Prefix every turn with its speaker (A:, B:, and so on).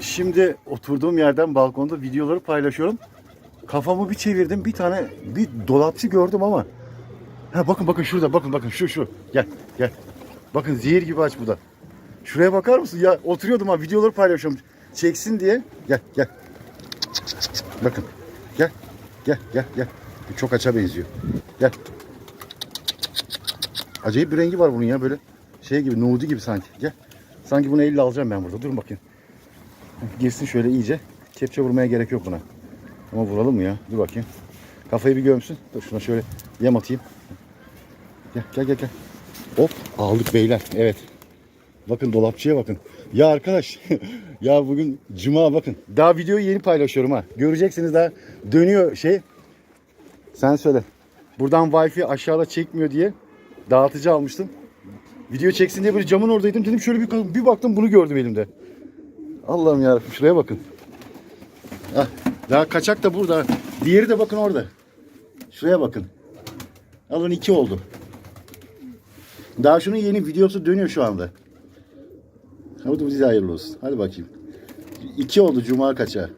A: Şimdi oturduğum yerden balkonda videoları paylaşıyorum. Kafamı bir çevirdim. Bir tane bir dolapçı gördüm ama. Ha bakın bakın şurada bakın bakın şu şu. Gel gel. Bakın zehir gibi aç bu da. Şuraya bakar mısın? Ya oturuyordum ha videoları paylaşıyorum. Çeksin diye. Gel gel. Bakın. Gel. Gel gel gel. Çok aça benziyor. Gel. Acayip bir rengi var bunun ya böyle. Şey gibi nude gibi sanki. Gel. Sanki bunu elle alacağım ben burada. Durun bakayım. Girsin şöyle iyice. Kepçe vurmaya gerek yok buna. Ama vuralım mı ya? Dur bakayım. Kafayı bir gömsün. Dur şuna şöyle yem atayım. Gel gel gel gel. Hop aldık beyler. Evet. Bakın dolapçıya bakın. Ya arkadaş ya bugün cuma bakın. Daha videoyu yeni paylaşıyorum ha. Göreceksiniz daha dönüyor şey. Sen söyle. Buradan wifi aşağıda çekmiyor diye dağıtıcı almıştım. Video çeksin diye böyle camın oradaydım. Dedim şöyle bir, bir baktım bunu gördüm elimde. Allah'ım yarabbim şuraya bakın. Hah, daha kaçak da burada. Diğeri de bakın orada. Şuraya bakın. Alın iki oldu. Daha şunun yeni videosu dönüyor şu anda. Hadi bize hayırlı olsun. Hadi bakayım. İki oldu cuma kaçağı.